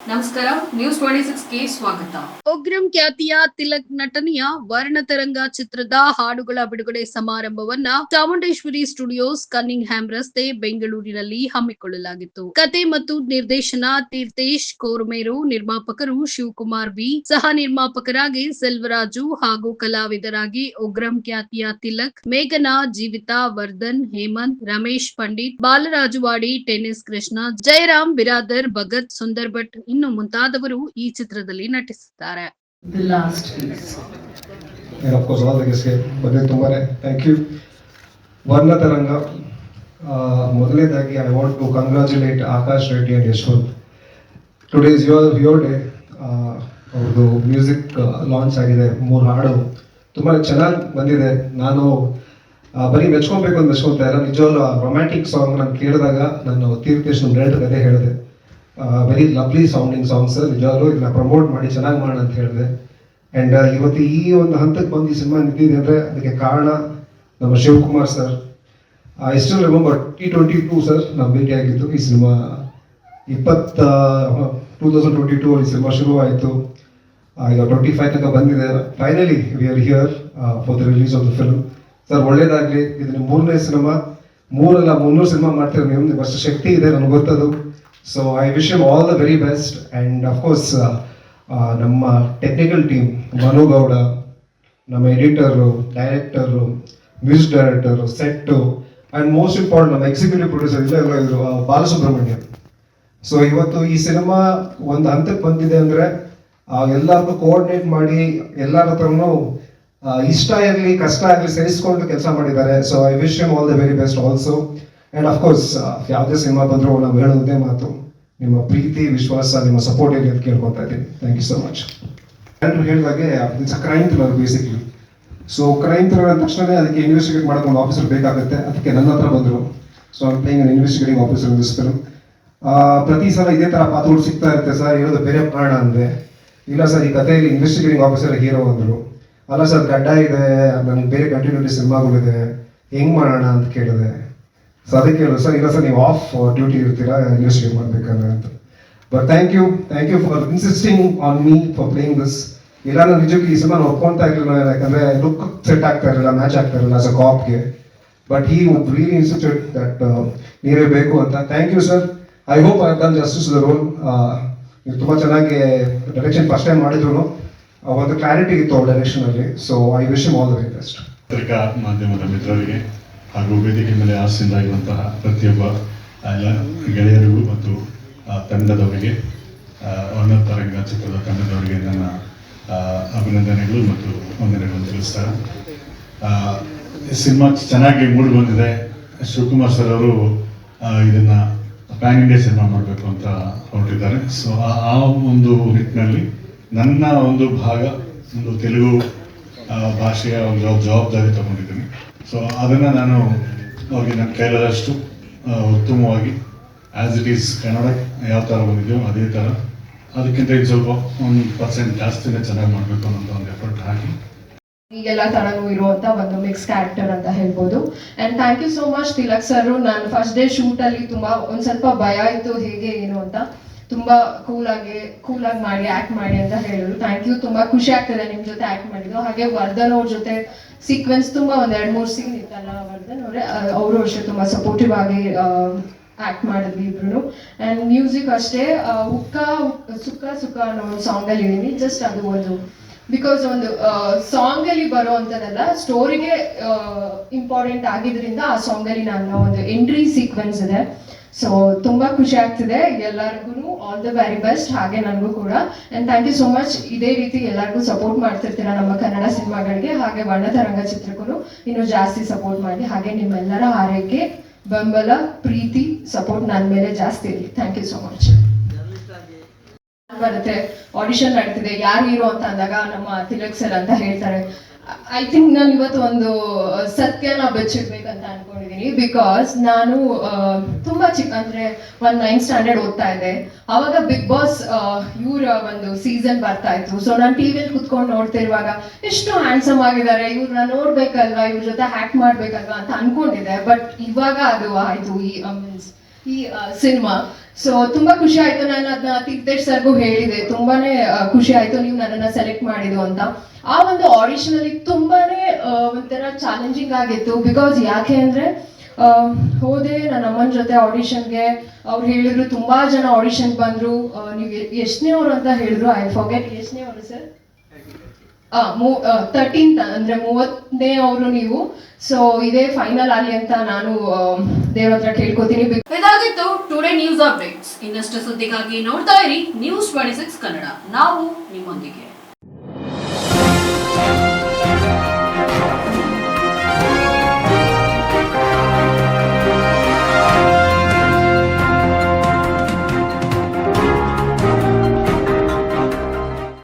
ನಮಸ್ಕಾರ news twenty six ಸ್ವಾಗತ. ಉಗ್ರಂ ಖ್ಯಾತಿಯ ತಿಲಕ್ ನಟನೆಯ ವರ್ಣತರಂಗ ಚಿತ್ರದ ಹಾಡುಗಳ ಬಿಡುಗಡೆ ಸಮಾರಂಭವನ್ನ ಚಾಮುಂಡೇಶ್ವರಿ ಸ್ಟುಡಿಯೋಸ್ ಕನ್ನಿಂಗ್ ಹ್ಯಾಮ್ ರಸ್ತೆ, ಬೆಂಗಳೂರಿನಲ್ಲಿ ಹಮ್ಮಿಕೊಳ್ಳಲಾಗಿತ್ತು. ಕತೆ ಮತ್ತು ನಿರ್ದೇಶನ ತೀರ್ಥೇಶ್ ಕೋರ್ಮೇರು, ನಿರ್ಮಾಪಕರು ಶಿವಕುಮಾರ್ ವಿ, ಸಹ ನಿರ್ಮಾಪಕರಾಗಿ ಸೆಲ್ವರಾಜು ಹಾಗೂ ಕಲಾವಿದರಾಗಿ ಉಗ್ರಂ ಖ್ಯಾತಿಯ ತಿಲಕ್, ಮೇಘನಾ, ಜೀವಿತಾ, ವರ್ಧನ್, ಹೇಮಂತ್, ರಮೇಶ್ ಪಂಡಿತ್, ಬಾಲರಾಜುವಾಡಿ, ಟೆನ್ನಿಸ್ ಕೃಷ್ಣ, ಜಯರಾಮ್, ಬಿರಾದರ್, ಭಗತ್ ಸುಂದರ್ ಭಟ್ ಇನ್ನು ಮುಂತಾದವರು ಈ ಚಿತ್ರದಲ್ಲಿ ನಟಿಸಿದ್ದಾರೆ ವರ್ಣತರಂಗ ಮೊದಲನೇದಾಗಿ I want to congratulate Akash Reddy and Yashwanth today is your your day ಅವ್ರದ್ದು ಮ್ಯೂಸಿಕ್ ಲಾಂಚ್ ಆಗಿದೆ. ಮೂರು ಹಾಡು. ತುಂಬ ಚೆನ್ನಾಗಿ ಬಂದಿದೆ. ನಾನು ಬರೀ ಮೆಚ್ಕೊಬೇಕು ಅಂತ ಮೆಚ್ಕೊತಾ ಇಲ್ಲ ನಿಜವಾಗ್ಲೂ ರೊಮ್ಯಾಂಟಿಕ್ ಸಾಂಗ್ ನಾನು ಕೇಳಿದಾಗ ನಾನು ತೀರ್ಥೇಶ್ ಅದೇ ಹೇಳಿದೆ. ವೆರಿ ಲವ್ಲಿ ಸೌಂಡಿಂಗ್ ಸಾಂಗ್ಸ್ ನಿಜವಾಗ್ಲೂ ಇದನ್ನ ಪ್ರಮೋಟ್ ಮಾಡಿ ಚೆನ್ನಾಗಿ ಮಾಡೋಣ ಅಂತ ಹೇಳಿದೆ ಆ್ಯಂಡ್ ಇವತ್ತು ಈ ಒಂದು ಹಂತಕ್ಕೆ ಬಂದು ಈ ಸಿನಿಮಾ ನಿಂತಿದೆ ಅಂದರೆ ಅದಕ್ಕೆ ಕಾರಣ ನಮ್ಮ Shivakumar sir I still remember T twenty two sir ನಾವು ಭೇಟಿಯಾಗಿದ್ದು ಈ ಸಿನಿಮಾ ಇಪ್ಪತ್ತ ಟೂ ತೌಸಂಡ್ ಟ್ವೆಂಟಿ ಟೂ ಈ ಸಿನಿಮಾ ಶುರು ಆಯಿತು ಈಗ ಟ್ವೆಂಟಿ ಫೈವ್ ತನಕ ಬಂದಿದೆ. Finally we are here for the release of the film sir ಒಳ್ಳೇದಾಗಲಿ. ಇದು ನಿಮ್ಮ ಮೂರನೇ ಸಿನಿಮಾ. ಮೂರಲ್ಲ, ಮುನ್ನೂರು ಸಿನಿಮಾ ಮಾಡ್ತೀರ ನೀವು ಅಷ್ಟು ಶಕ್ತಿ ಇದೆ, ನನಗೆ ಗೊತ್ತದು. So I wish you all the very best and of course ನಮ್ಮ ಟೆಕ್ನಿಕಲ್ ಟೀಮ್ ಮನು ಗೌಡ ನಮ್ಮ editor director music director set and most important ನಮ್ಮ ಎಕ್ಸಿಕ್ಯೂಟಿವ್ ಪ್ರೊಡ್ಯೂಸರ್ ಇಲ್ಲ ಎಲ್ಲ ಇದ್ರು ಬಾಲಸುಬ್ರಹ್ಮಣ್ಯಂ. ಸೊ ಇವತ್ತು ಈ ಸಿನಿಮಾ ಒಂದು ಹಂತಕ್ಕೆ ಬಂದಿದೆ ಅಂದರೆ ಎಲ್ಲರಿಗೂ ಕೋಆರ್ಡಿನೇಟ್ ಮಾಡಿ, ಎಲ್ಲರ ಹತ್ರನೂ ಇಷ್ಟ ಇರಲಿ ಕಷ್ಟ ಆಗಲಿ ಸಹಿಸ್ಕೊಂಡು ಕೆಲಸ ಮಾಡಿದ್ದಾರೆ. So I wish M all the very best also and of course ಯಾವುದೇ ಸಿನಿಮಾ ಬಂದರೂ ನಾವು ಹೇಳೋದೇ ಮಾತು. ನಿಮ್ಮ ಪ್ರೀತಿ, ವಿಶ್ವಾಸ, ನಿಮ್ಮ ಸಪೋರ್ಟ್ ಇರಲಿ ಅಂತ ಕೇಳ್ಕೊತಾ ಇದ್ದೀನಿ. ಥ್ಯಾಂಕ್ ಯು ಸೊ ಮಚ್ ಎಲ್ಲರೂ ಹೇಳಿದಾಗೆ it's a crime thriller basically so crime thriller ಅಂದ ತಕ್ಷಣ ಅದಕ್ಕೆ ಇನ್ವೆಸ್ಟಿಗೇಟ್ ಮಾಡೋಕೆ ಒಂದು ಆಫೀಸರ್ ಬೇಕಾಗುತ್ತೆ. ಅದಕ್ಕೆ ನನ್ನ ಹತ್ರ ಬಂದರು. So I playing an investigating officer in this ಪ್ರತಿ ಸಲ ಇದೇ ಥರ ಪಾತ್ರಗಳು ಸಿಗ್ತಾ ಇರುತ್ತೆ ಸರ್. ಇರೋದು ಬೇರೆ ಕಾರಣ ಅಂದೆ. ಇಲ್ಲ ಸರ್, ಈ ಕಥೆಯಲ್ಲಿ ಇನ್ವೆಸ್ಟಿಗೇಟಿಂಗ್ ಆಫೀಸರ್ ಹೀರೋ ಅಂದರು. ಅಲ್ಲ ಸರ್, ಗಡ್ಡ ಇದೆ. ನನಗೆ ಬೇರೆ ಕಂಟಿನ್ಯೂಟಿ ಸಿನಿಮಾಗಳಿದೆ ಹೆಂಗೆ ಮಾಡೋಣ ಅಂತ ಕೇಳಿದೆ. ಸೊ ಅದಕ್ಕೆ ಸರ್, ಇಲ್ಲ ಸರ್, ನೀವು ಆಫ್ ಡ್ಯೂಟಿ ಇರ್ತೀರಾ ಇನ್ವೆಸ್ಟಿಗೇಟ್ ಮಾಡ್ಬೇಕಾದ್ರೆ ಅಂತ. But thank you thank you for insisting on me for playing this ಇಲ್ಲ, ನಾನು ನಿಜಕ್ಕೂ ಈ ಸಿನಿಮಾ ಒಪ್ಕೊಂತಾ ಇರಲಿಲ್ಲ, ಯಾಕಂದ್ರೆ ಲುಕ್ ಸೆಟ್ ಆಗ್ತಾ ಇರಲಿಲ್ಲ ಮ್ಯಾಚ್ ಆಗ್ತಾ ಇರಲಿಲ್ಲ ಆಸ್ ಅ ಕಾಪ್ಗೆ ಬಟ್ ಈ ವುಡ್ ರಿಯಲಿ ಇನ್ಸ್ಟಿಟ್ಯೂಟ್ ದಟ್ ನೀವೇ ಬೇಕು ಅಂತ. Thank you sir I hope I done justice the role ನೀವು ತುಂಬ ಚೆನ್ನಾಗಿ ಡೈರೆಕ್ಷನ್ ಫಸ್ಟ್ ಟೈಮ್ ಮಾಡಿದ್ರು ಒಂದು ಕ್ಲಾರಿಟಿ ಇತ್ತು ಅವ್ರ ಡೈರೆಕ್ಷನಲ್ಲಿ so I wish all the very best ಪತ್ರಿಕಾ ಮಾಧ್ಯಮದ ಮಿತ್ರರಿಗೆ. ಹಾಗೂ ವೇದಿಕೆ ಮೇಲೆ ಆಸೀನರಾಗಿರುವಂತಹ ಪ್ರತಿಯೊಬ್ಬ ಎಲ್ಲ ಗೆಳೆಯರಿಗೂ ಮತ್ತು ತಂಡದವರಿಗೆ ಆ, ರಂಗ ಚಿತ್ರದ ತಂಡದವರಿಗೆ ನನ್ನ ಅಭಿನಂದನೆಗಳು ಮತ್ತು ವಂದನೆಗಳನ್ನು ತಿಳಿಸ್ತಾರೆ ಸಿನಿಮಾ ಚೆನ್ನಾಗಿ ಮೂಡಿ ಬಂದಿದೆ. ಶಿವಕುಮಾರ್ ಸರ್ ಅವರು ಇದನ್ನು ಪ್ಯಾನ್ ಇಂಡಿಯಾ ಸಿನಿಮಾ ಮಾಡಬೇಕು ಅಂತ ಹೊರಟಿದ್ದಾರೆ. ಸೊ ಆ ಒಂದು ನಿಟ್ಟಿನಲ್ಲಿ ನನ್ನ ಒಂದು ಭಾಗ ಒಂದು ತೆಲುಗು ಭಾಷೆಯ ಒಂದು ಜವಾಬ್ದಾರಿ ತಗೊಂಡಿದ್ದೀನಿ. ಸೊ ಅದನ್ನು ನಾನು ಅವ್ರಿಗೆ ನನ್ನ ಕೈಲಾದಷ್ಟು ಉತ್ತಮವಾಗಿ ಆ್ಯಸ್ ಇಟ್ ಈಸ್ ಕನ್ನಡ ಯಾವ ಥರ ಬಂದಿದೆಯೋ ಅದೇ ಥರ ಅದಕ್ಕಿಂತ ಇದು ಸ್ವಲ್ಪ ಒಂದು ಪರ್ಸೆಂಟ್ ಜಾಸ್ತಿನೇ ಚೆನ್ನಾಗಿ ಮಾಡಬೇಕು ಅನ್ನೋ ಒಂದು ಎಫರ್ಟ್ ಹಾಕಿ. ಈಗೆಲ್ಲ ತಳನು ಇರುವಂತ ಒಂದು ಮಿಕ್ಸ್ ಕ್ಯಾರೆಕ್ಟರ್ ಅಂತ ಹೇಳ್ಬೋದು. And thank you so much Tilak sir ನಾನು ಫಸ್ಟ್ ಡೇ ಶೂಟ್ ಅಲ್ಲಿ ತುಂಬಾ ಒಂದ್ ಸ್ವಲ್ಪ ಭಯ ಇತ್ತು, ಹೇಗೆ, ಏನು ಅಂತ. ತುಂಬಾ ಕೂಲ್ ಆಗಿ ಕೂಲ್ ಆಗಿ ಮಾಡಿ ಆಕ್ಟ್ ಮಾಡಿ ಅಂತ ಹೇಳಿದ್ರು. ಥ್ಯಾಂಕ್ ಯು ತುಂಬಾ ಖುಷಿ ಆಗ್ತದೆ ನಿಮ್ ಜೊತೆ ಆಕ್ಟ್ ಮಾಡಿದ್ರು ಹಾಗೆ ವರ್ಧನ್ ಅವ್ರ ಜೊತೆ ಸೀಕ್ವೆನ್ಸ್ ತುಂಬಾ ಒಂದ್ ಎರಡ್ ಮೂರ್ ಸೀನ್ ಇತ್ತಲ್ಲ ವರ್ಧನ್ ಅವ್ರೆ ಅವರು ಅಷ್ಟೇ ತುಂಬಾ ಸಪೋರ್ಟಿವ್ ಆಗಿ ಆಕ್ಟ್ ಮಾಡಿದ್ವಿ ಇಬ್ರು ಅಂಡ್ ಮ್ಯೂಸಿಕ್ ಅಷ್ಟೇ ಉಕ್ಕ ಸುಕ್ಕ ಸುಕ್ಕ ಅನ್ನೋ ಒಂದು ಸಾಂಗ್ ಅಲ್ಲಿ ಇದೀನಿ ಜಸ್ಟ್ ಅದು ಒಂದು ಬಿಕಾಸ್ ಒಂದು ಸಾಂಗ್ ಅಲ್ಲಿ ಬರೋ ಅಂತದಲ್ಲ ಸ್ಟೋರಿಗೆ ಇಂಪಾರ್ಟೆಂಟ್ ಆಗಿದ್ರಿಂದ ಆ ಸಾಂಗ್ ಅಲ್ಲಿ ನನ್ನ ಒಂದು ಎಂಟ್ರಿ ಸೀಕ್ವೆನ್ಸ್ ಇದೆ. ಸೊ ತುಂಬಾ ಖುಷಿ ಆಗ್ತಿದೆ. ಎಲ್ಲರಿಗೂ ಆಲ್ ದ ವೆರಿ ಬೆಸ್ಟ್ ಹಾಗೆ ನನಗೂ ಕೂಡ. And thank you so much ಇದೇ ರೀತಿ ಎಲ್ಲರಿಗೂ ಸಪೋರ್ಟ್ ಮಾಡ್ತಿರ್ತೀರಾ ನಮ್ಮ ಕನ್ನಡ ಸಿನಿಮಾಗಳಿಗೆ, ಹಾಗೆ ವರ್ಣತರಂಗ ಚಿತ್ರಕ್ಕೂ ಇನ್ನೂ ಜಾಸ್ತಿ ಸಪೋರ್ಟ್ ಮಾಡಿ. ಹಾಗೆ ನಿಮ್ಮೆಲ್ಲರ ಆರೈಕೆ, ಬೆಂಬಲ, ಪ್ರೀತಿ ಸಪೋರ್ಟ್ ನನ್ನ ಮೇಲೆ ಜಾಸ್ತಿ ಇರಲಿ ಥ್ಯಾಂಕ್ ಯು ಸೋ ಮಚ್ ಬರುತ್ತೆ. ಆಡಿಷನ್ ನಡೀತಿದೆ. ಯಾರು ಹೀರೋ ಅಂತ ಅಂದಾಗ ನಮ್ಮ ತಿಲಕ್ ಸರ್ ಅಂತ ಹೇಳ್ತಾರೆ. ಐ ಥಿಂಕ್ ನಾನು ಇವತ್ತು ಒಂದು ಸತ್ಯನ ಬೆಚ್ಚಿಡ್ಬೇಕಂತ ಅನ್ಕೊಂಡಿದೀನಿ ಬಿಕಾಸ್ ನಾನು ತುಂಬಾ ಚಿಕ್ಕ ಅಂದ್ರೆ ಒಂದ್ ನೈನ್ ಸ್ಟ್ಯಾಂಡರ್ಡ್ ಓದ್ತಾ ಇದ್ದೆ. ಅವಾಗ ಬಿಗ್ ಬಾಸ್ ಇವ್ರ ಒಂದು ಸೀಸನ್ ಬರ್ತಾ ಇತ್ತು. ಸೊ ನಾನು ಟಿವಿಯಲ್ಲಿ ಕುತ್ಕೊಂಡು ನೋಡ್ತಿರುವಾಗ ಎಷ್ಟು ಹ್ಯಾಂಡ್ಸಮ್ ಆಗಿದ್ದಾರೆ. ಇವ್ರನ್ನ ನೋಡ್ಬೇಕಲ್ವಾ? ಇವ್ರ ಜೊತೆ ಹ್ಯಾಕ್ ಮಾಡ್ಬೇಕಲ್ವಾ ಅಂತ ಅನ್ಕೊಂಡಿದ್ದೆ. ಬಟ್ ಇವಾಗ ಅದು ಆಯ್ತು. ಈ ಮೀನ್ಸ್ ಈ ಸಿನಿಮಾ ಸೊ ತುಂಬಾ ಖುಷಿ ಆಯ್ತು. ನಾನು ಅದನ್ನ ತೀರ್ಥೇಶ್ ಸರ್ಗೂ ಹೇಳಿದೆ. ತುಂಬಾನೇ ಖುಷಿ ಆಯ್ತು ನೀವು ನನ್ನನ್ನ ಸೆಲೆಕ್ಟ್ ಮಾಡಿದ್ದು ಅಂತ. ಆ ಒಂದು ಆಡಿಷನ್ ಅಲ್ಲಿ ತುಂಬಾನೇ ಒಂಥರ ಚಾಲೆಂಜಿಂಗ್ ಆಗಿತ್ತು. ಬಿಕಾಸ್ ಯಾಕೆ ಅಂದ್ರೆ ಹೋದೆ ನನ್ನ ಅಮ್ಮನ ಜೊತೆ ಆಡಿಷನ್ಗೆ ಅವ್ರು ಹೇಳಿದ್ರು, ತುಂಬಾ ಜನ ಆಡಿಷನ್ ಬಂದ್ರು. ನೀವು ಎಷ್ಟನೇ ಅವರು ಅಂತ ಹೇಳಿದ್ರು? ಐ ಫಾರ್ಗೆಟ್ ಎಷ್ಟನೇ ಅವರು ಸರ್ ತರ್ಟೀನ್ತ್ ಅಂದ್ರೆ ಮೂವತ್ತನೇ ಅವರು ನೀವು. ಸೊ ಇದೇ ಫೈನಲ್ ಆಗಲಿ ಅಂತ ನಾನು ದೇವ್ರ ಹತ್ರ ಕೇಳ್ಕೊತೀನಿ. ಇದಾಗಿತ್ತು ಟುಡೇ ನ್ಯೂಸ್ ಅಪ್ಡೇಟ್ಸ್ ಇನ್ನಷ್ಟು ಸುದ್ದಿಗಾಗಿ ನೋಡ್ತಾ ಇರಿ ನ್ಯೂಸ್ ಟ್ವೆಂಟಿ ಸಿಕ್ಸ್ ಕನ್ನಡ ನಾವು ನಿಮ್ಮೊಂದಿಗೆ.